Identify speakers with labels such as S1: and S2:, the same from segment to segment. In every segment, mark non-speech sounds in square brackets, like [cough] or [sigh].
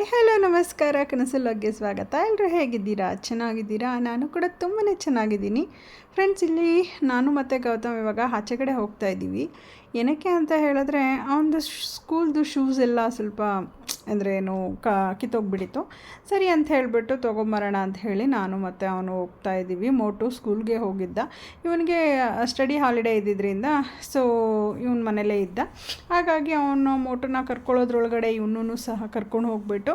S1: Hi, hello, ನಮಸ್ಕಾರ ಕನಸಲ್ಲೋಗ್ಗೆ ಸ್ವಾಗತ. ಎಲ್ಲರೂ ಹೇಗಿದ್ದೀರಾ? ಚೆನ್ನಾಗಿದ್ದೀರಾ? ನಾನು ಕೂಡ ತುಂಬಾ ಚೆನ್ನಾಗಿದ್ದೀನಿ. ಫ್ರೆಂಡ್ಸ್ ಇಲ್ಲಿ ನಾನು ಮತ್ತು ಗೌತಮ್ ಇವಾಗ ಆಚೆ ಕಡೆ ಹೋಗ್ತಾ ಇದ್ದೀವಿ. ಏನಕ್ಕೆ ಅಂತ ಹೇಳಿದ್ರೆ, ಅವನದು ಸ್ಕೂಲ್ದು ಶೂಸ್ ಎಲ್ಲ ಸ್ವಲ್ಪ ಅಂದರೆ ಏನು ಕ ಕಿತ್ತೋಗ್ಬಿಡಿತ್ತು ಸರಿ ಅಂತ ಹೇಳಿಬಿಟ್ಟು ತೊಗೊಂಬರೋಣ ಅಂತ ಹೇಳಿ ನಾನು ಮತ್ತು ಅವನು ಹೋಗ್ತಾ ಇದ್ದೀವಿ. ಮೋಟು ಸ್ಕೂಲ್ಗೆ ಹೋಗಿದ್ದ. ಇವನಿಗೆ ಸ್ಟಡಿ ಹಾಲಿಡೇ ಇದ್ದಿದ್ದರಿಂದ ಸೊ ಇವನ ಮನೇಲೇ ಇದ್ದ. ಹಾಗಾಗಿ ಅವನು ಮೋಟುನ ಕರ್ಕೊಳ್ಳೋದ್ರೊಳಗಡೆ ಇವನೂ ಸಹ ಕರ್ಕೊಂಡು ಹೋಗ್ಬಿಟ್ಟು,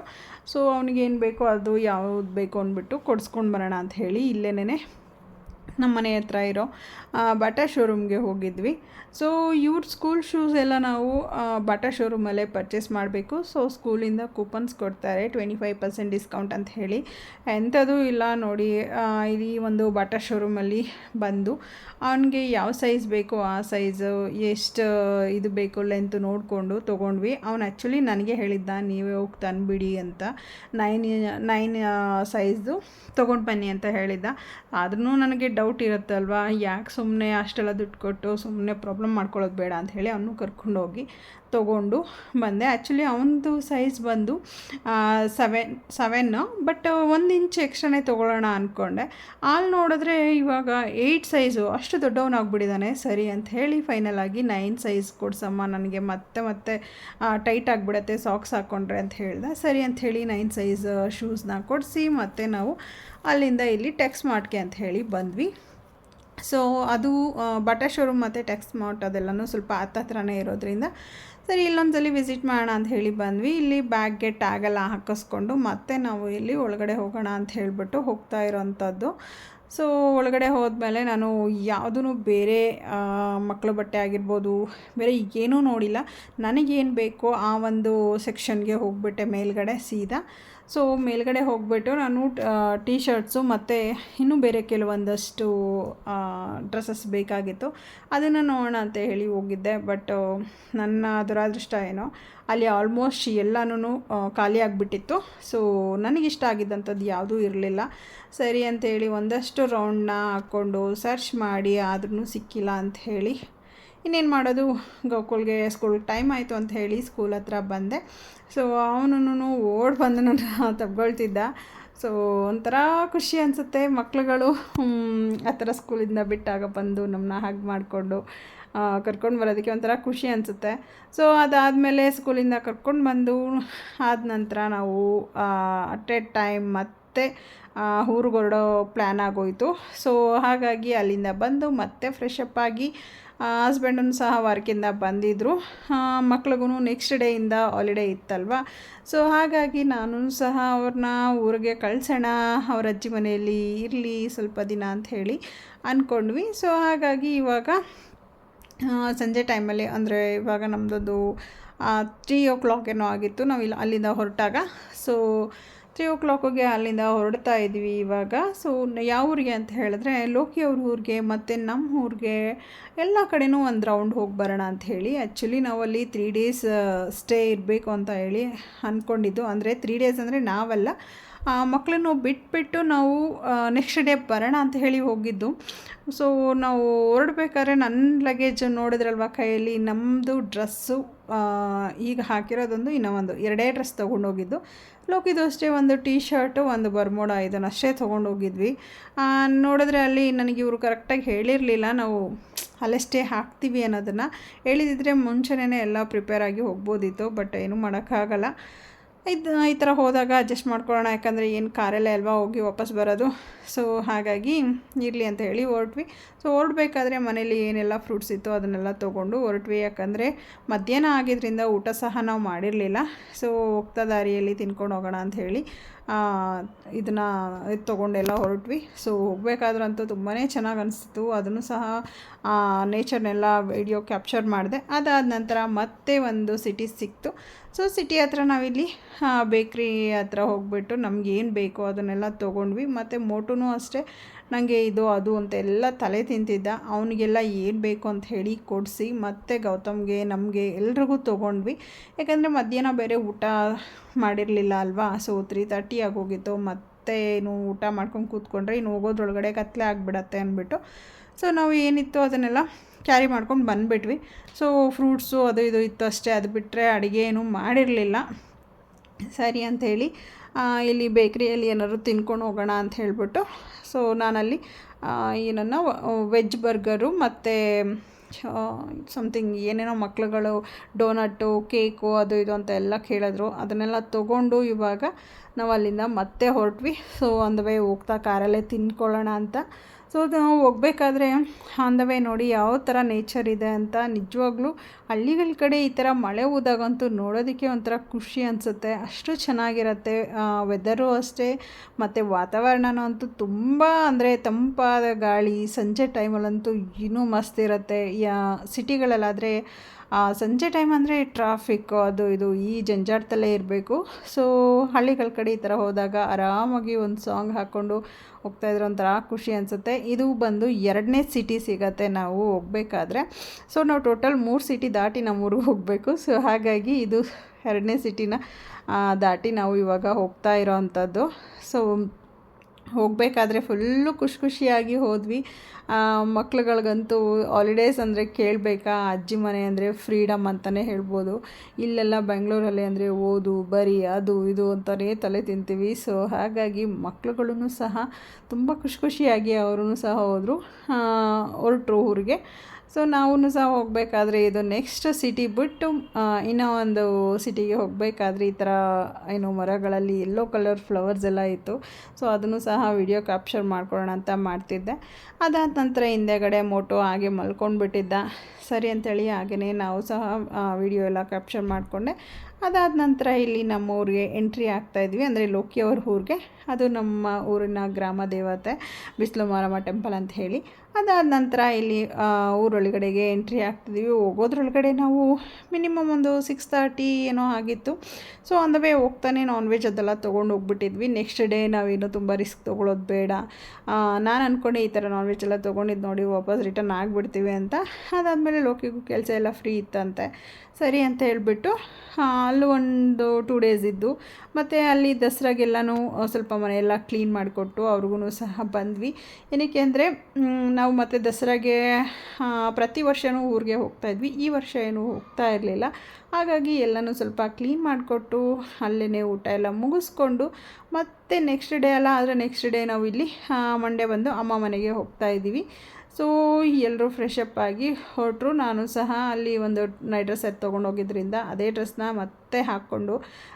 S1: ಸೊ ಅವನಿಗೆ ಏನು ಬೇಕೋ ಅದು ಯಾವ್ದು ಬೇಕು ಅಂದ್ಬಿಟ್ಟು ಕೊಡಿಸ್ಕೊಂಡು ಬರೋಣ ಅಂತ ಹೇಳಿ ಇಲ್ಲೇನೇ ನಮ್ಮ ಮನೆ ಹತ್ರ ಇರೋ ಬಟ್ಟೆ ಶೋರೂಮ್ಗೆ ಹೋಗಿದ್ವಿ. ಸೊ ಇವ್ರ ಸ್ಕೂಲ್ ಶೂಸ್ ಎಲ್ಲ ನಾವು ಬಟಾ ಶೋರೂಮಲ್ಲೇ ಪರ್ಚೇಸ್ ಮಾಡಬೇಕು. ಸೊ ಸ್ಕೂಲಿಂದ ಕೂಪನ್ಸ್ ಕೊಡ್ತಾರೆ ಟ್ವೆಂಟಿ ಫೈವ್ ಪರ್ಸೆಂಟ್ ಡಿಸ್ಕೌಂಟ್ ಅಂತ ಹೇಳಿ. ಎಂಥದ್ದು ಇಲ್ಲ ನೋಡಿ ಇಲ್ಲಿ ಒಂದು ಬಟಾ ಶೋರೂಮಲ್ಲಿ ಬಂದು, ಅವನಿಗೆ ಯಾವ ಸೈಜ್ ಬೇಕೋ ಆ ಸೈಜು ಎಷ್ಟು ಇದು ಬೇಕು ಲೆಂತ್ ನೋಡಿಕೊಂಡು ತೊಗೊಂಡ್ವಿ. ಅವ್ನು ಆ್ಯಕ್ಚುಲಿ ನನಗೆ ಹೇಳಿದ್ದ, ನೀವೇ ಹೋಗಿ ತಂದುಬಿಡಿ ಅಂತ. ನೈನ್ ನೈನ್ ಸೈಜ್ದು ತೊಗೊಂಡು ಬನ್ನಿ ಅಂತ ಹೇಳಿದ್ದ. ಆದ್ರೂ ನನಗೆ ಡೌಟ್ ಇರುತ್ತಲ್ವ? ಯಾಕೆ ಸುಮ್ಮನೆ ಅಷ್ಟೆಲ್ಲ ದುಡ್ಡು ಕೊಟ್ಟು ಸುಮ್ಮನೆ ಪ್ರಾಬ್ಲಮ್ ಮಾಡ್ಕೊಳ್ಳೋದು ಬೇಡ ಅಂತ ಹೇಳಿ ಅವನು ಕರ್ಕೊಂಡೋಗಿ ತೊಗೊಂಡು ಬಂದೆ. ಆ್ಯಕ್ಚುಲಿ ಅವನದು ಸೈಜ್ ಬಂದು ಸೆವೆನ್ ಸೆವೆನ್ನು ಬಟ್ ಒಂದು ಇಂಚ್ ಎಕ್ಸ್ಟ್ರಾನೇ ತೊಗೊಳ್ಳೋಣ ಅಂದ್ಕೊಂಡೆ ಅಲ್ಲಿ ನೋಡಿದ್ರೆ ಇವಾಗ ಏಯ್ಟ್ ಸೈಜು ಅಷ್ಟು ದೊಡ್ಡವನಾಗ್ಬಿಟ್ಟಿದ್ದಾನೆ ಸರಿ ಅಂತ ಹೇಳಿ ಫೈನಲ್ ಆಗಿ ನೈನ್ ಸೈಜ್ ಕೊಡ್ಸಮ್ಮ, ನನಗೆ ಮತ್ತೆ ಮತ್ತೆ ಟೈಟ್ ಆಗಿಬಿಡತ್ತೆ ಸಾಕ್ಸ್ ಹಾಕ್ಕೊಂಡ್ರೆ ಅಂತ ಹೇಳ್ದೆ. ಸರಿ ಅಂತ ಹೇಳಿ ನೈನ್ ಸೈಜ್ ಶೂಸ್ನ ಕೊಡಿಸಿ, ಮತ್ತು ನಾವು ಅಲ್ಲಿಂದ ಇಲ್ಲಿ ಟೆಕ್ಸ್ ಮಾಡ್ಕೆ ಅಂತ ಹೇಳಿ ಬಂದ್ವಿ. ಸೊ ಅದು ಬಟ್ಟೆ ಶೋರೂಮ್ ಮತ್ತು ಟೆಕ್ಸ್ ಮಾರ್ಟ್ ಅದೆಲ್ಲನೂ ಸ್ವಲ್ಪ ಹತ್ತತ್ರನೇ ಇರೋದ್ರಿಂದ ಸರಿ, ಇಲ್ಲೊಂದ್ಸಲಿ ವಿಸಿಟ್ ಮಾಡೋಣ ಅಂತ ಹೇಳಿ ಬಂದ್ವಿ. ಇಲ್ಲಿ ಬ್ಯಾಗ್ಗೆ ಟ್ಯಾಗೆಲ್ಲ ಹಾಕಿಸ್ಕೊಂಡು ಮತ್ತೆ ನಾವು ಇಲ್ಲಿ ಒಳಗಡೆ ಹೋಗೋಣ ಅಂತ ಹೇಳಿಬಿಟ್ಟು ಹೋಗ್ತಾ ಇರೋವಂಥದ್ದು ಸೊ ಒಳಗಡೆ ಹೋದ್ಮೇಲೆ ನಾನು ಯಾವುದೂ ಬೇರೆ ಮಕ್ಕಳ ಬಟ್ಟೆ ಆಗಿರ್ಬೋದು, ಬೇರೆ ಏನೂ ನೋಡಿಲ್ಲ. ನನಗೇನು ಬೇಕೋ ಆ ಒಂದು ಸೆಕ್ಷನ್ಗೆ ಹೋಗ್ಬಿಟ್ಟೆ ಮೇಲ್ಗಡೆ ಸೀದಾ. ಸೊ ಮೇಲ್ಗಡೆ ಹೋಗ್ಬಿಟ್ಟು ನಾನು ಟೀ ಶರ್ಟ್ಸು ಮತ್ತು ಇನ್ನೂ ಬೇರೆ ಕೆಲವೊಂದಷ್ಟು ಡ್ರೆಸ್ಸಸ್ ಬೇಕಾಗಿತ್ತು. ಅದನ್ನು ನೋಡೋಣ ಅಂತ ಹೇಳಿ ಹೋಗಿದ್ದೆ. ಬಟ್ ನನ್ನ ದುರಾದೃಷ್ಟ ಏನೋ, ಅಲ್ಲಿ ಆಲ್ಮೋಸ್ಟ್ ಎಲ್ಲನೂ ಖಾಲಿ ಆಗಿಬಿಟ್ಟಿತ್ತು. ಸೊ ನನಗಿಷ್ಟ ಆಗಿದ್ದಂಥದ್ದು ಯಾವುದೂ ಇರಲಿಲ್ಲ. ಸರಿ ಅಂತೇಳಿ ಒಂದಷ್ಟು ರೌಂಡನ್ನ ಹಾಕ್ಕೊಂಡು ಸರ್ಚ್ ಮಾಡಿ ಆದ್ರೂ ಸಿಕ್ಕಿಲ್ಲ ಅಂತ ಹೇಳಿ ಇನ್ನೇನು ಮಾಡೋದು? ಗೋಕುಲ್ಗೆ ಸ್ಕೂಲ್ ಟೈಮ್ ಆಯಿತು ಅಂತ ಹೇಳಿ ಸ್ಕೂಲ್ ಹತ್ರ ಬಂದೆ. ಸೊ ಅವನು ಓಡ್ ಬಂದನು ತಗೊಳ್ತಿದ್ದ ಸೊ ಒಂಥರ ಖುಷಿ ಅನಿಸುತ್ತೆ. ಮಕ್ಳುಗಳು ಆ ಥರ ಸ್ಕೂಲಿಂದ ಬಿಟ್ಟಾಗ ಬಂದು ನಮ್ಮನ್ನ ಹಾಗೆ ಮಾಡಿಕೊಂಡು ಕರ್ಕೊಂಡು ಬರೋದಕ್ಕೆ ಒಂಥರ ಖುಷಿ ಅನಿಸುತ್ತೆ. ಸೊ ಅದಾದಮೇಲೆ ಸ್ಕೂಲಿಂದ ಕರ್ಕೊಂಡು ಬಂದು, ಆದ ನಂತರ ನಾವು ಅಟ್ ಎ ಟೈಮ್ ಮತ್ತೆ ಊರಿಗೆ ಹೊರಡೋ ಪ್ಲ್ಯಾನ್ ಆಗೋಯಿತು. ಸೊ ಹಾಗಾಗಿ ಅಲ್ಲಿಂದ ಬಂದು ಮತ್ತೆ ಫ್ರೆಶ್ ಅಪ್ ಆಗಿ ಹಸ್ಬೆಂಡನ್ನು ಸಹ ವರ್ಕಿಂದ ಬಂದಿದ್ದರು ಮಕ್ಳಿಗೂ ನೆಕ್ಸ್ಟ್ ಡೇಯಿಂದ ಹಾಲಿಡೇ ಇತ್ತಲ್ವ? ಸೊ ಹಾಗಾಗಿ ನಾನು ಸಹ ಅವ್ರನ್ನ ಊರಿಗೆ ಕಳ್ಸೋಣ, ಅವ್ರ ಅಜ್ಜಿ ಮನೆಯಲ್ಲಿ ಇರಲಿ ಸ್ವಲ್ಪ ದಿನ ಅಂತ ಹೇಳಿ ಅಂದ್ಕೊಂಡ್ವಿ ಸೊ ಹಾಗಾಗಿ ಇವಾಗ ಸಂಜೆ ಟೈಮಲ್ಲಿ ಅಂದರೆ ಇವಾಗ ನಮ್ಮದೊಂದು ತ್ರೀ ಓ ಕ್ಲಾಕ್ ಏನೋ ಆಗಿತ್ತು. ನಾವು ಇಲ್ಲಿ ಅಲ್ಲಿಂದ ಹೊರಟಾಗ. ಸೊ ತ್ರೀ ಓ ಕ್ಲಾಕಿಗೆ ಅಲ್ಲಿಂದ ಹೊರಡ್ತಾ ಇದ್ವಿ ಇವಾಗ. ಸೊ ಯಾವ ಊರಿಗೆ ಅಂತ ಹೇಳಿದ್ರೆ, ಲೋಕಿ ಅವ್ರ ಊರಿಗೆ ಮತ್ತು ನಮ್ಮ ಊರಿಗೆ ಎಲ್ಲ ಕಡೆನೂ ಒಂದು ರೌಂಡ್ ಹೋಗಿ ಬರೋಣ ಅಂತ ಹೇಳಿ ಆ್ಯಕ್ಚುಲಿ ನಾವಲ್ಲಿ ತ್ರೀ ಡೇಸ್ ಸ್ಟೇ ಇರಬೇಕು ಅಂತ ಹೇಳಿ ಅಂದ್ಕೊಂಡಿದ್ದು ಅಂದರೆ ತ್ರೀ ಡೇಸ್ ಅಂದರೆ ನಾವಲ್ಲ. ಮಕ್ಕಳನ್ನು ಬಿಟ್ಬಿಟ್ಟು ನಾವು ನೆಕ್ಸ್ಟ್ ಡೇ ಬರೋಣ ಅಂತ ಹೇಳಿ ಹೋಗಿದ್ದು. ಸೊ ನಾವು ಹೊರಡ್ಬೇಕಾದ್ರೆ ನನ್ನ ಲಗೇಜ್ ನೋಡಿದ್ರಲ್ವ ಕೈಯಲ್ಲಿ? ನಮ್ಮದು ಡ್ರೆಸ್ಸು ಈಗ ಹಾಕಿರೋದೊಂದು ಇನ್ನೂ ಒಂದು ಎರಡೇ ಡ್ರೆಸ್ ತೊಗೊಂಡೋಗಿದ್ದು. ಲೋಕಿದು ಅಷ್ಟೇ ಒಂದು ಟೀ ಶರ್ಟು ಒಂದು ಬರ್ಮೋಡ ಇದನ್ನು ಅಷ್ಟೇ ತೊಗೊಂಡೋಗಿದ್ವಿ. ನೋಡಿದ್ರೆ ಅಲ್ಲಿ ನನಗೆ ಇವರು ಕರೆಕ್ಟಾಗಿ ಹೇಳಿರಲಿಲ್ಲ. ನಾವು ಅಲ್ಲೇ ಸ್ಟೇ ಹಾಕ್ತೀವಿ ಅನ್ನೋದನ್ನು. ಹೇಳಿದಿದ್ರೆ ಮುಂಚೆನೇ ಎಲ್ಲ ಪ್ರಿಪೇರ್ ಆಗಿ ಹೋಗ್ಬೋದಿತ್ತು, ಬಟ್ ಏನೂ ಮಾಡೋಕ್ಕಾಗಲ್ಲ. ಇದು ಈ ಥರ ಹೋದಾಗ ಅಡ್ಜಸ್ಟ್ ಮಾಡ್ಕೊಳ್ಳೋಣ, ಯಾಕಂದರೆ ಏನು ಕಾರಲ್ಲೇ ಅಲ್ವಾ ಹೋಗಿ ವಾಪಸ್ ಬರೋದು. ಸೊ ಹಾಗಾಗಿ ಇರಲಿ ಅಂತ ಹೇಳಿ ಹೊರಟ್ವಿ. ಸೊ ಹೊರಡ್ಬೇಕಾದ್ರೆ ಮನೇಲಿ ಏನೆಲ್ಲ ಫ್ರೂಟ್ಸ್ ಇತ್ತು ಅದನ್ನೆಲ್ಲ ತೊಗೊಂಡು ಹೊರಟ್ವಿ. ಯಾಕಂದರೆ ಮಧ್ಯಾಹ್ನ ಆಗಿದ್ದರಿಂದ ಊಟ ಸಹ ನಾವು ಮಾಡಿರಲಿಲ್ಲ. ಸೊ ಹೋಗ್ತಾ ದಾರಿಯಲ್ಲಿ ತಿನ್ಕೊಂಡು ಹೋಗೋಣ ಅಂತ ಹೇಳಿ ಇದನ್ನು ಇದು ತೊಗೊಂಡೆಲ್ಲ ಹೊರಟ್ವಿ. ಸೊ ಹೋಗ್ಬೇಕಾದ್ರಂತೂ ತುಂಬಾ ಚೆನ್ನಾಗಿ ಅನಿಸ್ತು ಅದನ್ನು ಸಹ ನೇಚರ್ನೆಲ್ಲ ವಿಡಿಯೋ ಕ್ಯಾಪ್ಚರ್ ಮಾಡಿದೆ. ಅದಾದ ನಂತರ ಮತ್ತೆ ಒಂದು ಸಿಟಿ ಸಿಕ್ತು. ಸೊ ಸಿಟಿ ಹತ್ರ ನಾವಿಲ್ಲಿ ಬೇಕ್ರಿ ಹತ್ರ ಹೋಗ್ಬಿಟ್ಟು ನಮ್ಗೆ ಏನು ಬೇಕೋ ಅದನ್ನೆಲ್ಲ ತೊಗೊಂಡ್ವಿ. ಮತ್ತು ಮೋಟೋನೂ ಅಷ್ಟೇ. ನನಗೆ ಇದು, ಅದು ಅಂತೆಲ್ಲ ತಲೆ ತಿಂತಿದ್ದ. ಅವನಿಗೆಲ್ಲ ಏನು ಬೇಕು ಅಂತ ಹೇಳಿ ಕೊಡಿಸಿ, ಮತ್ತೆ ಗೌತಮ್ಗೆ, ನಮಗೆ ಎಲ್ರಿಗೂ ತೊಗೊಂಡ್ವಿ. ಯಾಕಂದರೆ ಮಧ್ಯಾಹ್ನ ಬೇರೆ ಊಟ ಮಾಡಿರಲಿಲ್ಲ ಅಲ್ವಾ? ಸೊ ತ್ರೀ ತರ್ಟಿ ಆಗೋಗಿತ್ತು. ಮತ್ತೆ ಏನು ಊಟ ಮಾಡ್ಕೊಂಡು ಕೂತ್ಕೊಂಡ್ರೆ ಇನ್ನು ಹೋಗೋದ್ರೊಳಗಡೆ ಕತ್ಲೆ ಆಗಿಬಿಡತ್ತೆ ಅಂದ್ಬಿಟ್ಟು. ಸೊ ನಾವು ಏನಿತ್ತು ಅದನ್ನೆಲ್ಲ ಕ್ಯಾರಿ ಮಾಡ್ಕೊಂಡು ಬಂದುಬಿಟ್ವಿ. ಸೊ ಫ್ರೂಟ್ಸು ಅದು ಇದು ಇತ್ತು ಅಷ್ಟೇ. ಅದು ಬಿಟ್ಟರೆ ಅಡುಗೆ ಏನು ಮಾಡಿರಲಿಲ್ಲ. ಸರಿ ಅಂಥೇಳಿ ಇಲ್ಲಿ ಬೇಕ್ರಿಯಲ್ಲಿ ಏನಾದ್ರು ತಿನ್ಕೊಂಡು ಹೋಗೋಣ ಅಂತ ಹೇಳಿಬಿಟ್ಟು ಸೊ ನಾನಲ್ಲಿ ಏನನ್ನ ವೆಜ್ ಬರ್ಗರು ಮತ್ತು ಸಮಥಿಂಗ್ ಏನೇನೋ ಮಕ್ಳುಗಳು ಡೋನಟ್ಟು ಕೇಕು ಅದು ಇದು ಅಂತ ಎಲ್ಲ ಕೇಳಿದ್ರು. ಅದನ್ನೆಲ್ಲ ತೊಗೊಂಡು ಇವಾಗ ನಾವು ಅಲ್ಲಿಂದ ಮತ್ತೆ ಹೊರಟ್ವಿ. ಸೊ ಒಂದು ವೇ ಹೋಗ್ತಾ ಕಾರಲ್ಲೇ ತಿನ್ಕೊಳ್ಳೋಣ ಅಂತ ಸೊ ನಾವು ಹೋಗ್ಬೇಕಾದ್ರೆ ಆನ್ ದ ವೇ ನೋಡಿ ಯಾವ ಥರ ನೇಚರ್ ಇದೆ ಅಂತ ನಿಜವಾಗ್ಲೂ ಹಳ್ಳಿಗಳ ಕಡೆ ಈ ಥರ ಮಳೆ ಹೋದಾಗಂತೂ ನೋಡೋದಕ್ಕೆ ಒಂಥರ ಖುಷಿ ಅನಿಸುತ್ತೆ. ಅಷ್ಟು ಚೆನ್ನಾಗಿರುತ್ತೆ. ವೆದರು ಅಷ್ಟೇ. ಮತ್ತು ವಾತಾವರಣನೂ ಅಂತೂ ತುಂಬ ಅಂದರೆ ತಂಪಾದ ಗಾಳಿ ಸಂಜೆ ಟೈಮಲ್ಲಂತೂ ಇನ್ನೂ ಮಸ್ತ್ ಇರುತ್ತೆ. ಯಾ ಸಿಟಿಗಳಲ್ಲಾದರೆ ಸಂಜೆ ಟೈಮ್ ಅಂದರೆ ಟ್ರಾಫಿಕ್ಕು ಅದು ಇದು ಈ ಜಂಜಾಟದಲ್ಲೇ ಇರಬೇಕು. ಸೊ ಹಳ್ಳಿಗಳ ಕಡೆ ಈ ಥರ ಹೋದಾಗ ಆರಾಮಾಗಿ ಒಂದು ಸಾಂಗ್ ಹಾಕ್ಕೊಂಡು ಹೋಗ್ತಾಯಿದ್ರೆ ಒಂಥರ ಖುಷಿ ಅನಿಸುತ್ತೆ. ಇದು ಬಂದು ಎರಡನೇ ಸಿಟಿ ಸಿಗತ್ತೆ ನಾವು ಹೋಗಬೇಕಾದ್ರೆ. ಸೊ ನಾವು ಟೋಟಲ್ ಮೂರು ಸಿಟಿ ದಾಟಿ ನಮ್ಮೂರಿಗೆ ಹೋಗಬೇಕು. ಸೊ ಹಾಗಾಗಿ ಇದು ಎರಡನೇ ಸಿಟಿನ ದಾಟಿ ನಾವು ಇವಾಗ ಹೋಗ್ತಾ ಇರೋ ಅಂಥದ್ದು. ಸೊ ಹೋಗಬೇಕಾದ್ರೆ ಫುಲ್ಲು ಖುಷಿ ಖುಷಿಯಾಗಿ ಹೋದ್ವಿ. ಮಕ್ಳುಗಳಿಗಂತೂ ಹಾಲಿಡೇಸ್ ಅಂದರೆ ಕೇಳಬೇಕಾ? ಅಜ್ಜಿ ಮನೆ ಅಂದರೆ ಫ್ರೀಡಮ್ ಅಂತಲೇ ಹೇಳ್ಬೋದು. ಇಲ್ಲೆಲ್ಲ ಬೆಂಗಳೂರಲ್ಲಿ ಅಂದರೆ ಓದು, ಬರಿ, ಅದು, ಇದು ಅಂತಲೇ ತಲೆ ತಿಂತೀವಿ. ಸೊ ಹಾಗಾಗಿ ಮಕ್ಳುಗಳೂ ಸಹ ತುಂಬ ಖುಷಿ ಖುಷಿಯಾಗಿ ಅವರೂ ಸಹ ಹೋದರು. ಹೊರಟರು ಊರಿಗೆ. ಸೊ ನಾವು ಸಹ ಹೋಗಬೇಕಾದ್ರೆ ಇದು ನೆಕ್ಸ್ಟ್ ಸಿಟಿ ಬಿಟ್ಟು ಇನ್ನೂ ಒಂದು ಸಿಟಿಗೆ ಹೋಗಬೇಕಾದ್ರೆ ಈ ಥರ ಏನು ಮರಗಳಲ್ಲಿ ಎಲ್ಲೋ ಕಲರ್ ಫ್ಲವರ್ಸ್ ಎಲ್ಲ ಇತ್ತು. ಸೊ ಅದನ್ನು ಸಹ ವಿಡಿಯೋ ಕ್ಯಾಪ್ಚರ್ ಮಾಡ್ಕೊಳ್ಳೋಣ ಅಂತ ಮಾಡ್ತಿದ್ದೆ. ಅದಾದ ನಂತರ ಹಿಂದೆಗಡೆ ಮೋಟೋ ಹಾಗೆ ಮಲ್ಕೊಂಡ್ಬಿಟ್ಟಿದ್ದ. ಸರಿ ಅಂತೇಳಿ ಹಾಗೆಯೇ ನಾವು ಸಹ ವಿಡಿಯೋ ಎಲ್ಲ ಕ್ಯಾಪ್ಚರ್ ಮಾಡಿಕೊಂಡೆ. ಅದಾದ ನಂತರ ಇಲ್ಲಿ ನಮ್ಮ ಊರಿಗೆ ಎಂಟ್ರಿ ಆಗ್ತಾಯಿದ್ವಿ ಅಂದರೆ ಲೋಕಿಯವ್ರ ಊರಿಗೆ. ಅದು ನಮ್ಮ ಊರಿನ ಗ್ರಾಮ ದೇವತೆ ಬಿಸಿಲು ಮಾರಮ್ಮ ಟೆಂಪಲ್ ಅಂತ ಹೇಳಿ. ಅದಾದ ನಂತರ ಇಲ್ಲಿ ಊರೊಳಗಡೆಗೆ ಎಂಟ್ರಿ ಆಗ್ತಿದ್ವಿ ಹೋಗೋದ್ರೊಳಗಡೆ ನಾವು ಮಿನಿಮಮ್ ಒಂದು ಸಿಕ್ಸ್ ತರ್ಟಿ ಏನೋ ಆಗಿತ್ತು. ಸೊ ಅಂದ ವೇ ಹೋಗ್ತಾನೆ ನಾನ್ ವೆಜ್ ಅದೆಲ್ಲ ತೊಗೊಂಡು ಹೋಗ್ಬಿಟ್ಟಿದ್ವಿ. ನೆಕ್ಸ್ಟ್ ಡೇ ನಾವೇನು ತುಂಬ ರಿಸ್ಕ್ ತೊಗೊಳೋದು ಬೇಡ. ನಾನು ಅಂದ್ಕೊಂಡೆ ಈ ಥರ ನಾನ್ ವೆಜ್ ಎಲ್ಲ ತೊಗೊಂಡಿದ್ದು ನೋಡಿ ವಾಪಸ್ ರಿಟರ್ನ್ ಆಗಿಬಿಡ್ತೀವಿ ಅಂತ. ಅದಾದಮೇಲೆ ಲೋಕಿಗೂ ಕೆಲಸ ಎಲ್ಲ ಫ್ರೀ ಇತ್ತಂತೆ. ಸರಿ ಅಂತ ಹೇಳಿಬಿಟ್ಟು ಅಲ್ಲಿ ಒಂದು ಟೂ ಡೇಸ್ ಇದ್ದು, ಮತ್ತು ಅಲ್ಲಿ ದಸರಾಗೆಲ್ಲನೂ ಸ್ವಲ್ಪ ಮನೆಯೆಲ್ಲ ಕ್ಲೀನ್ ಮಾಡಿಕೊಟ್ಟು ಅವ್ರಿಗೂ ಸಹ ಬಂದ್ವಿ. ಏನಕ್ಕೆ ಅಂದರೆ ನಾವು ಮತ್ತು ದಸರಾಗೆ ಪ್ರತಿ ವರ್ಷವೂ ಊರಿಗೆ ಹೋಗ್ತಾಯಿದ್ವಿ ಈ ವರ್ಷ ಏನು ಹೋಗ್ತಾ ಇರಲಿಲ್ಲ. ಹಾಗಾಗಿ ಎಲ್ಲನೂ ಸ್ವಲ್ಪ ಕ್ಲೀನ್ ಮಾಡಿಕೊಟ್ಟು ಅಲ್ಲೇ ಊಟ ಎಲ್ಲ ಮುಗಿಸ್ಕೊಂಡು, ಮತ್ತು ನೆಕ್ಸ್ಟ್ ಡೇ ಅಲ್ಲ, ಆದರೆ ನೆಕ್ಸ್ಟ್ ಡೇ ನಾವು ಇಲ್ಲಿ ಮಂಡೇ ಬಂದು ಅಮ್ಮ ಮನೆಗೆ ಹೋಗ್ತಾ ಇದ್ದೀವಿ. ಸೊ ಎಲ್ಲರೂ ಫ್ರೆಶ್ ಅಪ್ ಆಗಿ ಹೊರಟರು. ನಾನು ಸಹ ಅಲ್ಲಿ ಒಂದು ನೈಟ್ ಡ್ರೆಸ್ ಎತ್ತು ತೊಗೊಂಡೋಗಿದ್ರಿಂದ ಅದೇ ಡ್ರೆಸ್ನ ಮತ್ತೆ ಹಾಕ್ಕೊಂಡು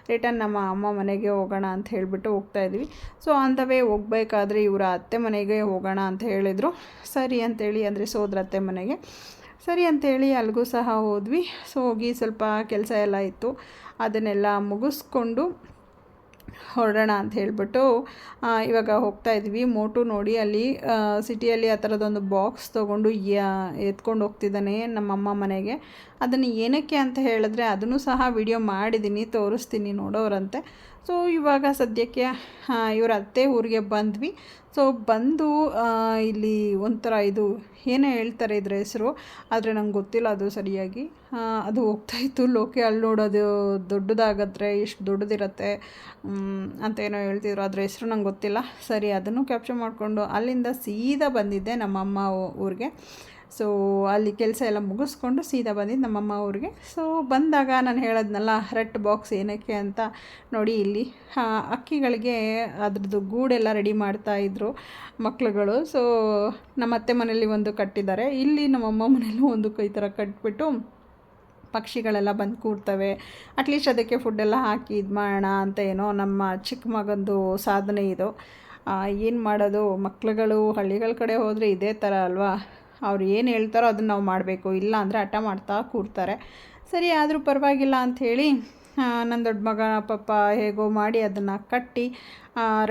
S1: ರಿಟರ್ನ್ ನಮ್ಮ ಅಮ್ಮ ಮನೆಗೆ ಹೋಗೋಣ ಅಂತ ಹೇಳಿಬಿಟ್ಟು ಹೋಗ್ತಾ ಇದ್ವಿ. ಸೊ ಅಂಥವೇ ಹೋಗ್ಬೇಕಾದ್ರೆ ಇವರ ಅತ್ತೆ ಮನೆಗೆ ಹೋಗೋಣ ಅಂತ ಹೇಳಿದರು. ಸರಿ ಅಂತೇಳಿ ಅಂದರೆ ಸೋದ್ರ ಅತ್ತೆ ಮನೆಗೆ. ಸರಿ ಅಂತೇಳಿ ಅಲ್ಲಿಗೂ ಸಹ ಹೋದ್ವಿ. ಸೊ ಹೋಗಿ ಸ್ವಲ್ಪ ಕೆಲಸ ಎಲ್ಲ ಇತ್ತು. ಅದನ್ನೆಲ್ಲ ಮುಗಿಸ್ಕೊಂಡು ಹೊರಡೋಣ ಅಂತ ಹೇಳಿಬಿಟ್ಟು ಇವಾಗ ಹೋಗ್ತಾ ಇದ್ವಿ. ಮೋಟು ನೋಡಿ ಅಲ್ಲಿ ಸಿಟಿಯಲ್ಲಿ ಆ ಥರದೊಂದು ಬಾಕ್ಸ್ ತೊಗೊಂಡು ಎತ್ಕೊಂಡು ಹೋಗ್ತಿದ್ದಾನೆ ನಮ್ಮಮ್ಮ ಮನೆಗೆ. ಅದನ್ನು ಏನಕ್ಕೆ ಅಂತ ಹೇಳಿದ್ರೆ, ಅದನ್ನು ಸಹ ವಿಡಿಯೋ ಮಾಡಿದ್ದೀನಿ, ತೋರಿಸ್ತೀನಿ ನೋಡೋರಂತೆ. ಸೊ ಇವಾಗ ಸದ್ಯಕ್ಕೆ ಇವರ ಅತ್ತೆ ಊರಿಗೆ ಬಂದ್ವಿ. ಸೊ ಬಂದು ಇಲ್ಲಿ ಒಂಥರ ಇದು, ಏನೇ ಹೇಳ್ತಾರೆ ಇದ್ರ ಹೆಸರು, ಆದರೆ ನಂಗೆ ಗೊತ್ತಿಲ್ಲ ಅದು ಸರಿಯಾಗಿ. ಅದು ಹೋಗ್ತಾಯಿತ್ತು ಲೋಕೆ ಅಲ್ಲಿ ನೋಡೋದು ದೊಡ್ಡದಾಗತ್ತೆ ಎಷ್ಟು ದೊಡ್ಡದಿರತ್ತೆ ಅಂತ ಏನೋ ಹೇಳ್ತಿದ್ರು. ಅದ್ರ ಹೆಸರು ನಂಗೆ ಗೊತ್ತಿಲ್ಲ. ಸರಿ, ಅದನ್ನು ಕ್ಯಾಪ್ಚರ್ ಮಾಡಿಕೊಂಡು ಅಲ್ಲಿಂದ ಸೀದಾ ಬಂದಿದ್ದೆ ನಮ್ಮಮ್ಮ ಊರಿಗೆ. ಸೊ ಅಲ್ಲಿ ಕೆಲಸ ಎಲ್ಲ ಮುಗಿಸ್ಕೊಂಡು ಸೀದಾ ಬಂದಿದ್ದು ನಮ್ಮಮ್ಮ ಊರಿಗೆ. ಸೊ ಬಂದಾಗ ನಾನು ಹೇಳೋದ್ನಲ್ಲ, ರೆಟ್ ಬಾಕ್ಸ್ ಏನಕ್ಕೆ ಅಂತ ನೋಡಿ ಇಲ್ಲಿ. ಅಕ್ಕಿಗಳಿಗೆ ಅದ್ರದ್ದು ಗೂಡೆಲ್ಲ ರೆಡಿ ಮಾಡ್ತಾಯಿದ್ರು ಮಕ್ಳುಗಳು. ಸೊ ನಮ್ಮ ಅತ್ತೆ ಮನೇಲಿ ಒಂದು ಕಟ್ಟಿದ್ದಾರೆ. ಇಲ್ಲಿ ನಮ್ಮಮ್ಮ ಮನೇಲೂ ಒಂದು ಈ ಥರ ಕಟ್ಬಿಟ್ಟು ಪಕ್ಷಿಗಳೆಲ್ಲ ಬಂದು ಕೂರ್ತವೆ. ಅಟ್ಲೀಸ್ಟ್ ಅದಕ್ಕೆ ಫುಡ್ಡೆಲ್ಲ ಹಾಕಿ ಇದು ಮಾಡೋಣ ಅಂತ ಏನೋ ನಮ್ಮ ಚಿಕ್ಕ ಮಗಂದು ಸಾಧನೆ ಇದು. ಏನು ಮಾಡೋದು? ಮಕ್ಳುಗಳು ಹಳ್ಳಿಗಳ ಕಡೆ ಹೋದರೆ ಇದೇ ಥರ ಅಲ್ವಾ? ಅವ್ರು ಏನು ಹೇಳ್ತಾರೋ ಅದನ್ನು ನಾವು ಮಾಡಬೇಕು. ಇಲ್ಲ ಅಂದರೆ ಹಠ ಮಾಡ್ತಾ ಕೂರ್ತಾರೆ. ಸರಿ, ಆದರೂ ಪರವಾಗಿಲ್ಲ ಅಂಥೇಳಿ ನನ್ನ ದೊಡ್ಡ ಮಗ ಪಾಪ ಹೇಗೋ ಮಾಡಿ ಅದನ್ನು ಕಟ್ಟಿ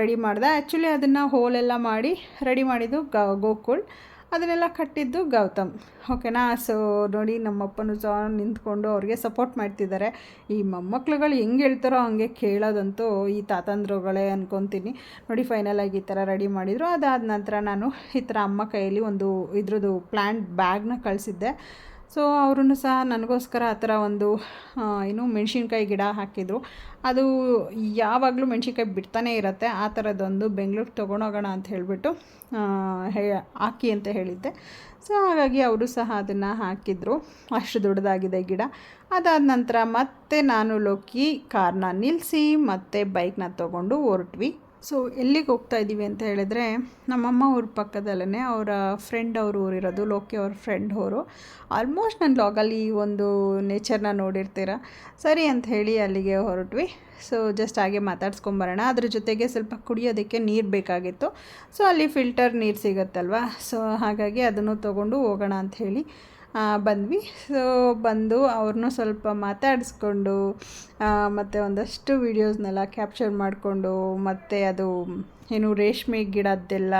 S1: ರೆಡಿ ಮಾಡಿದೆ. ಆ್ಯಕ್ಚುಲಿ ಅದನ್ನು ಹೋಲೆಲ್ಲ ಮಾಡಿ ರೆಡಿ ಮಾಡಿದ್ದು ಗೋಕುಲ್. ಅದನ್ನೆಲ್ಲ ಕಟ್ಟಿದ್ದು ಗೌತಮ್. ಓಕೆನಾ? ಸೊ ನೋಡಿ, ನಮ್ಮಪ್ಪನೂ ಸಹ ನಿಂತ್ಕೊಂಡು ಅವ್ರಿಗೆ ಸಪೋರ್ಟ್ ಮಾಡ್ತಿದ್ದಾರೆ. ಈ ಮೊಮ್ಮಕ್ಳುಗಳು ಹೆಂಗೆ ಹೇಳ್ತಾರೋ ಹಂಗೆ ಕೇಳೋದಂತೂ ಈ ತಾತಂದ್ರುಗಳೇ ಅನ್ಕೊತೀನಿ. ನೋಡಿ ಫೈನಲಾಗಿ ಈ ಥರ ರೆಡಿ ಮಾಡಿದರು. ಅದಾದ ನಂತರ ನಾನು ಈ ಥರ ಅಮ್ಮ ಕೈಯಲ್ಲಿ ಒಂದು ಇದ್ರದ್ದು ಪ್ಲ್ಯಾಂಟ್ ಬ್ಯಾಗ್ನ ಕಳಿಸಿದ್ದೆ. ಸೊ ಅವ್ರೂ ಸಹ ನನಗೋಸ್ಕರ ಆ ಥರ ಒಂದು ಏನು ಮೆಣಸಿನ್ಕಾಯಿ ಗಿಡ ಹಾಕಿದರು. ಅದು ಯಾವಾಗಲೂ ಮೆಣಸಿನ್ಕಾಯಿ ಬಿಡ್ತಾನೇ ಇರುತ್ತೆ. ಆ ಥರದ್ದೊಂದು ಬೆಂಗಳೂರಿಗೆ ತೊಗೊಂಡೋಗೋಣ ಅಂತ ಹೇಳಿಬಿಟ್ಟು ಹೇ, ಹಾಕಿ ಅಂತ ಹೇಳಿದ್ದೆ. ಸೊ ಹಾಗಾಗಿ ಅವರು ಸಹ ಅದನ್ನು ಹಾಕಿದರು. ಅಷ್ಟು ದೊಡ್ಡದಾಗಿದೆ ಗಿಡ. ಅದಾದ ನಂತರ ಮತ್ತೆ ನಾನು ಲೋಕಿ ಕಾರ್ನ ನಿಲ್ಲಿಸಿ ಮತ್ತೆ ಬೈಕ್ನ ತೊಗೊಂಡು ಹೊರಟ್ವಿ. ಸೊ ಎಲ್ಲಿಗೆ ಹೋಗ್ತಾ ಇದ್ದೀವಿ ಅಂತ ಹೇಳಿದ್ರೆ, ನಮ್ಮಮ್ಮ ಊರ ಪಕ್ಕದಲ್ಲೇ ಅವರ ಫ್ರೆಂಡ್ ಅವ್ರ ಊರಿರೋದು ಲೋಕಿ ಅವ್ರ ಫ್ರೆಂಡ್ ಅವರು ಆಲ್ಮೋಸ್ಟ್ ನನ್ನ ಲಾಗಲ್ಲಿ ಈ ಒಂದು ನೇಚರ್ನ ನೋಡಿರ್ತೀರ? ಸರಿ ಅಂತ ಹೇಳಿ ಅಲ್ಲಿಗೆ ಹೊರಟ್ವಿ. ಸೊ ಜಸ್ಟ್ ಹಾಗೆ ಮಾತಾಡ್ಸ್ಕೊಂಬರೋಣ. ಅದ್ರ ಜೊತೆಗೆ ಸ್ವಲ್ಪ ಕುಡಿಯೋದಕ್ಕೆ ನೀರು ಬೇಕಾಗಿತ್ತು. ಸೊ ಅಲ್ಲಿ ಫಿಲ್ಟರ್ ನೀರು ಸಿಗುತ್ತಲ್ವ? ಸೊ ಹಾಗಾಗಿ ಅದನ್ನು ತೊಗೊಂಡು ಹೋಗೋಣ ಅಂತ ಹೇಳಿ ಬಂದ್ವಿ. ಸೊ ಬಂದು ಅವ್ರನ್ನೂ ಸ್ವಲ್ಪ ಮಾತಾಡಿಸ್ಕೊಂಡು ಮತ್ತು ಒಂದಷ್ಟು ವೀಡಿಯೋಸ್ನೆಲ್ಲ ಕ್ಯಾಪ್ಚರ್ ಮಾಡಿಕೊಂಡು, ಮತ್ತು ಅದು, ಏನು ರೇಷ್ಮೆ ಗಿಡದ್ದೆಲ್ಲ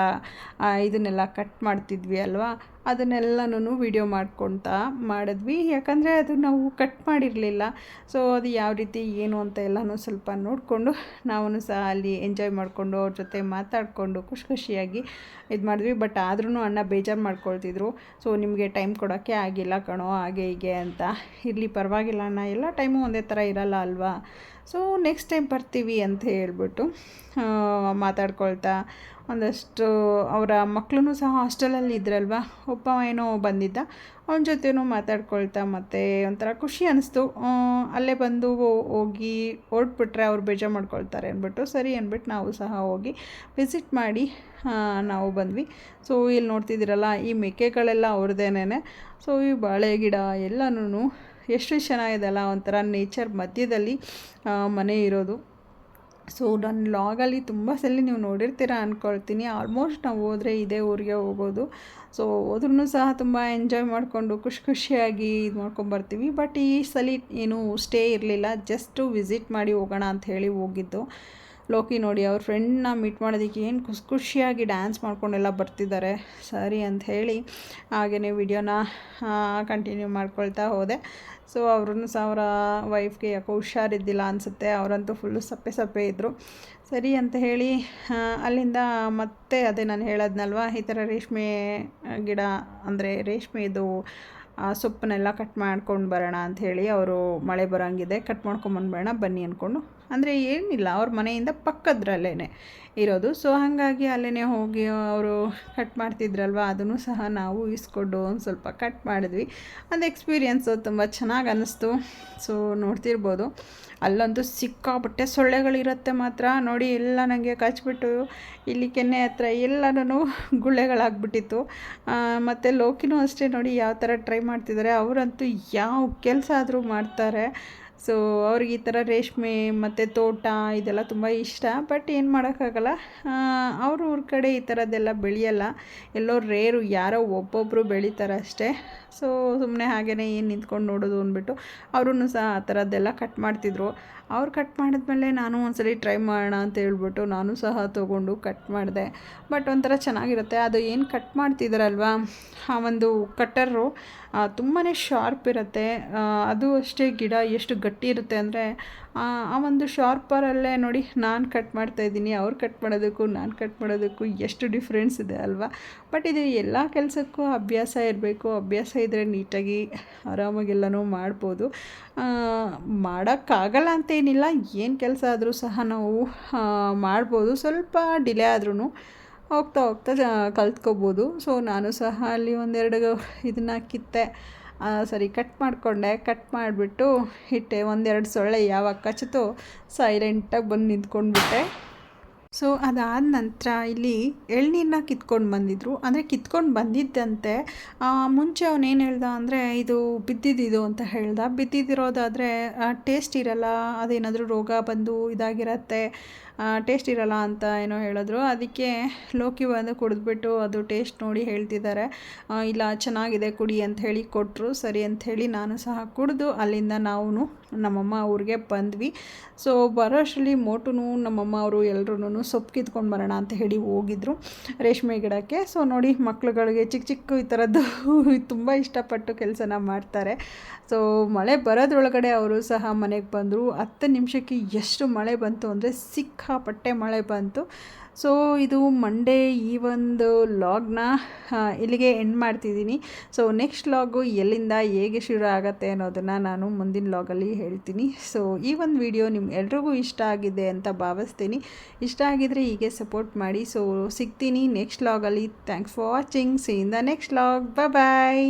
S1: ಇದನ್ನೆಲ್ಲ ಕಟ್ ಮಾಡ್ತಿದ್ವಿ ಅಲ್ವಾ? ಅದನ್ನೆಲ್ಲನೂ ವಿಡಿಯೋ ಮಾಡ್ಕೊತಾ ಮಾಡಿದ್ವಿ. ಯಾಕಂದರೆ ಅದು ನಾವು ಕಟ್ ಮಾಡಿರಲಿಲ್ಲ. ಸೊ ಅದು ಯಾವ ರೀತಿ, ಏನು ಅಂತ ಎಲ್ಲನೂ ಸ್ವಲ್ಪ ನೋಡಿಕೊಂಡು ನಾವು ಸಹ ಅಲ್ಲಿ ಎಂಜಾಯ್ ಮಾಡಿಕೊಂಡು ಅವ್ರ ಜೊತೆ ಮಾತಾಡಿಕೊಂಡು ಖುಷಿ ಖುಷಿಯಾಗಿ ಇದು ಮಾಡಿದ್ವಿ. ಬಟ್ ಆದ್ರೂ ಅಣ್ಣ ಬೇಜಾರು ಮಾಡ್ಕೊಳ್ತಿದ್ರು. ಸೊ ನಿಮಗೆ ಟೈಮ್ ಕೊಡೋಕ್ಕೆ ಆಗಿಲ್ಲ ಕಣೋ, ಹಾಗೆ ಹೀಗೆ ಅಂತ. ಇರಲಿ, ಪರವಾಗಿಲ್ಲ ಅಣ್ಣ. ಎಲ್ಲ ಟೈಮು ಒಂದೇ ಥರ ಇರಲ್ಲ ಅಲ್ವಾ? ಸೊ ನೆಕ್ಸ್ಟ್ ಟೈಮ್ ಬರ್ತೀವಿ ಅಂತ ಹೇಳ್ಬಿಟ್ಟು ಮಾತಾಡ್ಕೊಳ್ತಾ ಒಂದಷ್ಟು ಅವರ ಮಕ್ಕಳು ಸಹ ಹಾಸ್ಟೆಲಲ್ಲಿ ಇದ್ರಲ್ವ? ಒಬ್ಬ ಏನೋ ಬಂದಿದ್ದ. ಅವನ ಜೊತೆನೂ ಮಾತಾಡ್ಕೊಳ್ತಾ ಮತ್ತು ಒಂಥರ ಖುಷಿ ಅನ್ನಿಸ್ತು ಅಲ್ಲೇ ಬಂದು ಹೋಗಿ ಹೊರಟ್ಬಿಟ್ರೆ ಅವ್ರು ಬೇಜಾರು ಮಾಡ್ಕೊಳ್ತಾರೆ ಅಂದ್ಬಿಟ್ಟು, ಸರಿ ಅಂದ್ಬಿಟ್ಟು ನಾವು ಸಹ ಹೋಗಿ ವಿಸಿಟ್ ಮಾಡಿ ನಾವು ಬಂದ್ವಿ. ಸೊ ಇಲ್ಲಿ ನೋಡ್ತಿದ್ದೀರಲ್ಲ, ಈ ಮೆಕ್ಕೆಗಳೆಲ್ಲ ಅವ್ರದ್ದೇನೇ ಸೊ ಈ ಬಾಳೆ ಗಿಡ ಎಲ್ಲನೂ ಎಷ್ಟು ಚೆನ್ನಾಗಿದೆ ಅಲ್ಲ, ಒಂಥರ ನೇಚರ್ ಮಧ್ಯದಲ್ಲಿ ಮನೆ ಇರೋದು. ಸೊ ನನ್ನ ಲಾಗಲ್ಲಿ ತುಂಬ ಸಲ ನೀವು ನೋಡಿರ್ತೀರ ಅಂದ್ಕೊಳ್ತೀನಿ ಆಲ್ಮೋಸ್ಟ್ ನಾವು ಹೋದರೆ ಇದೇ ಊರಿಗೆ ಹೋಗೋದು. ಸೊ ಹೋದ್ರೂ ಸಹ ತುಂಬ ಎಂಜಾಯ್ ಮಾಡಿಕೊಂಡು ಖುಷಿ ಖುಷಿಯಾಗಿ ಇದು ಮಾಡ್ಕೊಂಬರ್ತೀವಿ ಬಟ್ ಈ ಸಲ ಏನು ಸ್ಟೇ ಇರಲಿಲ್ಲ. ಜಸ್ಟು ವಿಸಿಟ್ ಮಾಡಿ ಹೋಗೋಣ ಅಂತ ಹೇಳಿ ಹೋಗಿದ್ದು. ಲೋಕಿ ನೋಡಿ ಅವ್ರ ಫ್ರೆಂಡ್ನ ಮೀಟ್ ಮಾಡೋದಕ್ಕೆ ಏನು ಖುಷಿ ಖುಷಿಯಾಗಿ ಡ್ಯಾನ್ಸ್ ಮಾಡ್ಕೊಂಡೆಲ್ಲ ಬರ್ತಿದ್ದಾರೆ. ಸರಿ ಅಂತ ಹೇಳಿ ಹಾಗೆಯೇ ವಿಡಿಯೋನ ಕಂಟಿನ್ಯೂ ಮಾಡ್ಕೊಳ್ತಾ ಹೋದೆ. ಸೊ ಅವ್ರೂ ಸಹ ಅವರ ವೈಫ್ಗೆ ಯಾಕೋ ಹುಷಾರಿದ್ದಿಲ್ಲ ಅನಿಸುತ್ತೆ, ಅವರಂತೂ ಫುಲ್ಲು ಸಪ್ಪೆ ಸಪ್ಪೆ ಇದ್ದರು ಸರಿ ಅಂತ ಹೇಳಿ ಅಲ್ಲಿಂದ ಮತ್ತೆ ಅದೇ ನಾನು ಹೇಳೋದ್ನಲ್ವ, ಈ ಥರ ರೇಷ್ಮೆ ಗಿಡ ಅಂದರೆ ರೇಷ್ಮೆದು ಸೊಪ್ಪನ್ನೆಲ್ಲ ಕಟ್ ಮಾಡ್ಕೊಂಡು ಬರೋಣ ಹೇಳಿ, ಅವರು ಮಳೆ ಬರೋಂಗಿದೆ ಕಟ್ ಮಾಡ್ಕೊಂಬಂದ್ಬೇಡ ಬನ್ನಿ ಅಂದ್ಕೊಂಡು ಅಂದರೆ ಏನಿಲ್ಲ, ಅವ್ರ ಮನೆಯಿಂದ ಪಕ್ಕದ್ರಲ್ಲೇ ಇರೋದು. ಸೊ ಹಾಗಾಗಿ ಅಲ್ಲೇ ಹೋಗಿ ಅವರು ಕಟ್ ಮಾಡ್ತಿದ್ರಲ್ವ, ಅದನ್ನು ಸಹ ನಾವು ಇಸ್ಕೊಂಡು ಒಂದು ಸ್ವಲ್ಪ ಕಟ್ ಮಾಡಿದ್ವಿ. ಒಂದು ಎಕ್ಸ್ಪೀರಿಯೆನ್ಸು ತುಂಬ ಚೆನ್ನಾಗಿ ಅನ್ನಿಸ್ತು ಸೊ ನೋಡ್ತಿರ್ಬೋದು. ಅಲ್ಲಂತೂ ಸಿಕ್ಕಾಪಟ್ಟೆ ಸೊಳ್ಳೆಗಳಿರುತ್ತೆ ಮಾತ್ರ. ನೋಡಿ, ಎಲ್ಲ ನನಗೆ ಕಚ್ಬಿಟ್ಟು ಇಲ್ಲಿ ಕೆನ್ನೆ ಹತ್ರ ಎಲ್ಲನೂ ಗುಳ್ಳೆಗಳಾಗ್ಬಿಟ್ಟಿತ್ತು. ಮತ್ತು ಲೋಕಿನೂ ಅಷ್ಟೇ ನೋಡಿ ಯಾವ ಥರ ಟ್ರೈ ಮಾಡ್ತಿದ್ದಾರೆ. ಅವರಂತೂ ಯಾವ ಕೆಲಸ ಆದರೂ ಮಾಡ್ತಾರೆ. ಸೊ ಅವ್ರಿಗೆ ಈ ಥರ ರೇಷ್ಮೆ ಮತ್ತು ತೋಟ ಇದೆಲ್ಲ ತುಂಬ ಇಷ್ಟ. ಬಟ್ ಏನು ಮಾಡೋಕ್ಕಾಗಲ್ಲ. ಅವ್ರ ಊರ ಕಡೆ ಈ ಥರದ್ದೆಲ್ಲ ಬೆಳೆಯಲ್ಲ. ಎಲ್ಲೋ ರೇರು ಯಾರೋ ಒಬ್ಬೊಬ್ಬರು ಬೆಳೀತಾರೆ ಅಷ್ಟೇ ಸೊ ಸುಮ್ಮನೆ ಹಾಗೆಯೇ ಏನು ನಿಂತ್ಕೊಂಡು ನೋಡೋದು ಅಂದ್ಬಿಟ್ಟು ಅವ್ರೂ ಸಹ ಆ ಥರದ್ದೆಲ್ಲ ಕಟ್ ಮಾಡ್ತಿದ್ರು. ಅವ್ರು ಕಟ್ ಮಾಡಿದ್ಮೇಲೆ ನಾನು ಒಂದ್ಸಲಿ ಟ್ರೈ ಮಾಡೋಣ ಅಂತ ಹೇಳ್ಬಿಟ್ಟು ನಾನು ಸಹ ತೊಗೊಂಡು ಕಟ್ ಮಾಡಿದೆ. ಬಟ್ ಒಂಥರ ಚೆನ್ನಾಗಿರುತ್ತೆ. ಅದು ಏನು ಕಟ್ ಮಾಡ್ತಿದ್ದಾರಲ್ವಾ ಆ ಒಂದು ಕಟ್ಟರು ತುಂಬಾ ಶಾರ್ಪ್ ಇರುತ್ತೆ. ಅದು ಅಷ್ಟೇ ಗಿಡ ಎಷ್ಟು ಗಟ್ಟಿ ಇರುತ್ತೆ ಅಂದರೆ ಆ ಒಂದು ಶಾರ್ಪರಲ್ಲೇ ನೋಡಿ ನಾನು ಕಟ್ ಮಾಡ್ತಾ ಇದ್ದೀನಿ, ಅವ್ರು ಕಟ್ ಮಾಡೋದಕ್ಕೂ ನಾನು ಕಟ್ ಮಾಡೋದಕ್ಕೂ ಎಷ್ಟು ಡಿಫ್ರೆನ್ಸ್ ಇದೆ ಅಲ್ವಾ? ಬಟ್ ಇದು ಎಲ್ಲ ಕೆಲಸಕ್ಕೂ ಅಭ್ಯಾಸ ಇರಬೇಕು, ಅಭ್ಯಾಸ ಇದ್ದರೆ ನೀಟಾಗಿ ಆರಾಮಾಗೆಲ್ಲನೂ ಮಾಡ್ಬೋದು. ಮಾಡೋಕ್ಕಾಗಲ್ಲ ಅಂತೇನಿಲ್ಲ, ಏನು ಕೆಲಸ ಆದರೂ ಸಹ ನಾವು ಮಾಡ್ಬೋದು. ಸ್ವಲ್ಪ ಡಿಲೇ ಆದ್ರೂ ಹೋಗ್ತಾ ಹೋಗ್ತಾ ಕಲ್ತ್ಕೋಬೋದು. ಸೊ ನಾನು ಸಹ ಅಲ್ಲಿ ಒಂದೆರಡು ಇದನ್ನು ಕಿತ್ತೆ ಸರಿ ಕಟ್ ಮಾಡಿಕೊಂಡೆ. ಕಟ್ ಮಾಡಿಬಿಟ್ಟು ಇಟ್ಟೆ ಒಂದೆರಡು ಸೊಳ್ಳೆ ಯಾವಾಗ ಕಚ್ಚಿತು ಸೈಲೆಂಟಾಗಿ ಬಂದು ನಿಂತ್ಕೊಂಡ್ಬಿಟ್ಟೆ. ಸೊ ಅದಾದ ನಂತರ ಇಲ್ಲಿ ಎಳ್ನೀರನ್ನ ಕಿತ್ಕೊಂಡು ಬಂದಿದ್ರು. ಅಂದರೆ ಕಿತ್ಕೊಂಡು ಬಂದಿದ್ದಂತೆ. ಮುಂಚೆ ಅವನೇನು ಹೇಳ್ದ ಅಂದರೆ, ಇದು ಬಿದ್ದಿದ್ದಿದು ಅಂತ ಹೇಳ್ದ. ಬಿದ್ದಿದ್ದಿರೋದಾದರೆ ಟೇಸ್ಟ್ ಇರಲ್ಲ. ಅದೇನಾದರೂ ರೋಗ ಬಂದು ಇದಾಗಿರತ್ತೆ. ಟೇಸ್ಟ್ ಇರಲ್ಲ ಅಂತ ಏನೋ ಹೇಳಿದ್ರು. ಅದಕ್ಕೆ ಲೋಕಿ ಬಂದು ಕುಡಿದ್ಬಿಟ್ಟು ಅದು ಟೇಸ್ಟ್ ನೋಡಿ ಹೇಳ್ತಿದ್ದಾರೆ. ಇಲ್ಲ, ಚೆನ್ನಾಗಿದೆ, ಕುಡಿ ಅಂತ ಹೇಳಿ ಕೊಟ್ಟರು ಸರಿ ಅಂತ ಹೇಳಿ ನಾನು ಸಹ ಕುಡಿದು ಅಲ್ಲಿಂದ ನಾವು ನಮ್ಮಮ್ಮ ಊರಿಗೆ ಬಂದ್ವಿ. ಸೊ ಬರೋಷ್ಟರಲ್ಲಿ ಮೋಟುನು ನಮ್ಮಮ್ಮ ಅವರು ಎಲ್ಲರೂ ಸೊಪ್ಪು ಕಿತ್ಕೊಂಡು ಬರೋಣ ಅಂತ ಹೇಳಿ ಹೋಗಿದ್ರು ರೇಷ್ಮೆ ಗಿಡಕ್ಕೆ. ಸೊ ನೋಡಿ ಮಕ್ಕಳುಗಳಿಗೆ ಚಿಕ್ಕ ಚಿಕ್ಕ ಈ ಥರದ್ದು [laughs] ತುಂಬ ಇಷ್ಟಪಟ್ಟು ಕೆಲಸನ ಮಾಡ್ತಾರೆ. ಸೊ ಮಳೆ ಬರೋದ್ರೊಳಗಡೆ ಅವರು ಸಹ ಮನೆಗೆ ಬಂದರು. ಹತ್ತು ನಿಮಿಷಕ್ಕೆ ಎಷ್ಟು ಮಳೆ ಬಂತು ಅಂದರೆ ಸಿಕ್ಕ ಸಿಕ್ಕಾಪಟ್ಟೆ ಮಳೆ ಬಂತು. ಸೊ ಇದು ಮಂಡೇ ಈ ಒಂದು ಲಾಗ್ನ ಇಲ್ಲಿಗೆ ಎಂಡ್ ಮಾಡ್ತಿದ್ದೀನಿ. ಸೊ ನೆಕ್ಸ್ಟ್ ಲಾಗು ಎಲ್ಲಿಂದ ಹೇಗೆ ಶುರು ಆಗುತ್ತೆ ಅನ್ನೋದನ್ನು ನಾನು ಮುಂದಿನ ಲಾಗಲ್ಲಿ ಹೇಳ್ತೀನಿ. ಸೊ ಈ ಒಂದು ವಿಡಿಯೋ ನಿಮ್ಮ ಎಲ್ರಿಗೂ ಇಷ್ಟ ಆಗಿದೆ ಅಂತ ಭಾವಿಸ್ತೀನಿ. ಇಷ್ಟ ಆಗಿದರೆ ಹೀಗೆ ಸಪೋರ್ಟ್ ಮಾಡಿ. ಸೊ ಸಿಗ್ತೀನಿ next ಲಾಗಲ್ಲಿ thanks for watching see in the next log bye